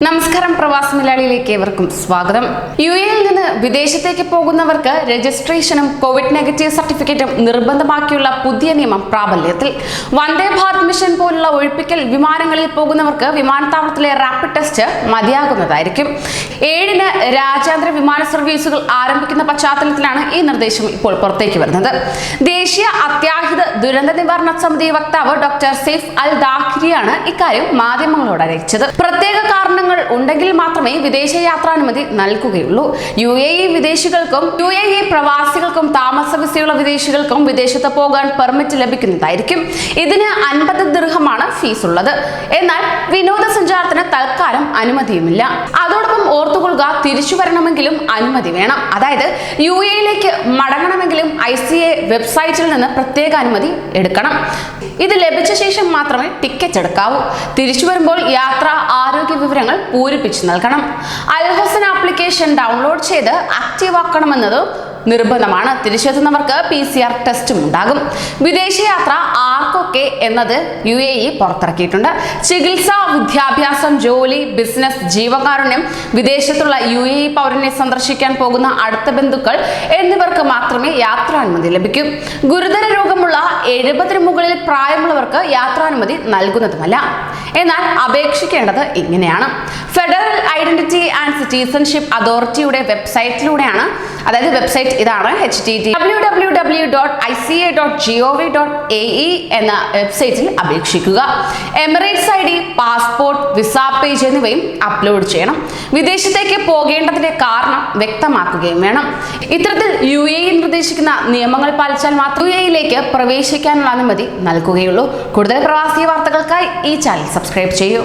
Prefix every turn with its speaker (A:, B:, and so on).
A: நம்ம നമസ്കാരം പ്രവാസ മലയാളിയിലേക്ക് ഏവർക്കും സ്വാഗതം. യു എയിൽ നിന്ന് വിദേശത്തേക്ക് പോകുന്നവർക്ക് രജിസ്ട്രേഷനും കോവിഡ് നെഗറ്റീവ് സർട്ടിഫിക്കറ്റും നിർബന്ധമാക്കിയുള്ള പുതിയ നിയമം പ്രാബല്യത്തിൽ. വന്ദേ ഭാരത് മിഷൻ പോലുള്ള ഒഴിപ്പിക്കൽ വിമാനങ്ങളിൽ പോകുന്നവർക്ക് വിമാനത്താവളത്തിലെ റാപ്പിഡ് ടെസ്റ്റ് മതിയാകുന്നതായിരിക്കും. ഏഴിന് രാജ്യാന്തര വിമാന സർവീസുകൾ ആരംഭിക്കുന്ന പശ്ചാത്തലത്തിലാണ് ഈ നിർദ്ദേശം ഇപ്പോൾ പുറത്തേക്ക് വരുന്നത്. ദേശീയ അത്യാഹിത ദുരന്ത നിവാരണ സമിതി വക്താവ് ഡോക്ടർ സെയ്ഫ് അൽ ദാഖിരിയാണ് ഇക്കാര്യം മാധ്യമങ്ങളോട് അറിയിച്ചത്. പ്രത്യേക കാരണങ്ങൾ ഉണ്ടെങ്കിൽ മാത്രമേ വിദേശയാത്രാനുമതി നൽകുകയുള്ളൂ. യു എ ഇ വിദേശികൾക്കും യു എ ഇ പ്രവാസികൾക്കും താമസ വിസയുള്ള വിദേശികൾക്കും വിദേശത്ത് പോകാൻ പെർമിറ്റ് ലഭിക്കുന്നതായിരിക്കും. ഇതിന് അൻപത് ദീർഘമാണ് ഫീസ് ഉള്ളത് എന്നാൽ വിനോദസഞ്ചാരത്തിന് തൽക്കാലം അനുമതിയുമില്ല. അതോടൊപ്പം ഓർത്തുകൊള്ളുക തിരിച്ചു വരണമെങ്കിലും അനുമതി വേണം. അതായത് യു എയിലേക്ക് മടങ്ങണമെങ്കിലും ഐ സി എ വെബ്സൈറ്റിൽ നിന്ന് പ്രത്യേക അനുമതി എടുക്കണം. ഇത് ലഭിച്ച ശേഷം മാത്രമേ ടിക്കറ്റ് എടുക്കാവൂ. തിരിച്ചു വരുമ്പോൾ യാത്ര ആരോഗ്യ വിവരങ്ങൾ പൂരിപ്പിച്ചു നൽകണം. അൽഹസൻ ആപ്ലിക്കേഷൻ ഡൗൺലോഡ് ചെയ്ത് ആക്റ്റീവ് ആക്കണമെന്നത് നിർബന്ധമാണ്. തിരിച്ചെത്തുന്നവർക്ക് പി സി ആർ ടെസ്റ്റും ഉണ്ടാകും. വിദേശയാത്ര ആർക്കൊക്കെ എന്നത് യു എ ഇ പുറത്തിറക്കിയിട്ടുണ്ട്. ചികിത്സ വിദ്യാഭ്യാസം ജോലി ബിസിനസ് ജീവകാരുണ്യം വിദേശത്തുള്ള യു എ ഇ പൗരനെ സന്ദർശിക്കാൻ പോകുന്ന അടുത്ത ബന്ധുക്കൾ എന്നിവർക്ക് മാത്രമേ യാത്രാനുമതി ലഭിക്കൂ. ഗുരുതര രോഗമുള്ള എഴുപതിന് മുകളിൽ പ്രായമുള്ളവർക്ക് യാത്രാനുമതി നൽകുന്നതുമല്ല. എന്നാൽ അപേക്ഷിക്കേണ്ടത് ഇങ്ങനെയാണ്. ഐഡന്റിറ്റി ആൻഡ് സിറ്റിസൺഷിപ്പ് അതോറിറ്റിയുടെ വെബ്സൈറ്റിലൂടെയാണ്. അതായത് വെബ്സൈറ്റ് ഇതാണ് H T T W W W dot I C A dot G O V dot A E എന്ന വെബ്സൈറ്റിൽ അപേക്ഷിക്കുക. Emirates I D passport visa page എന്നിവയും അപ്ലോഡ് ചെയ്യണം. വിദേശത്തേക്ക് പോകേണ്ടതിന്റെ കാരണം വ്യക്തമാക്കുകയും വേണം. ഇത്തരത്തിൽ യു എ ഇ നിർദ്ദേശിക്കുന്ന നിയമങ്ങൾ പാലിച്ചാൽ മാത്രം യു എയിലേക്ക് പ്രവേശിക്കാനുള്ള അനുമതി നൽകുകയുള്ളൂ. കൂടുതൽ പ്രവാസി വാർത്തകൾക്കായി ഈ ചാനൽ സബ്സ്ക്രൈബ് ചെയ്യൂ.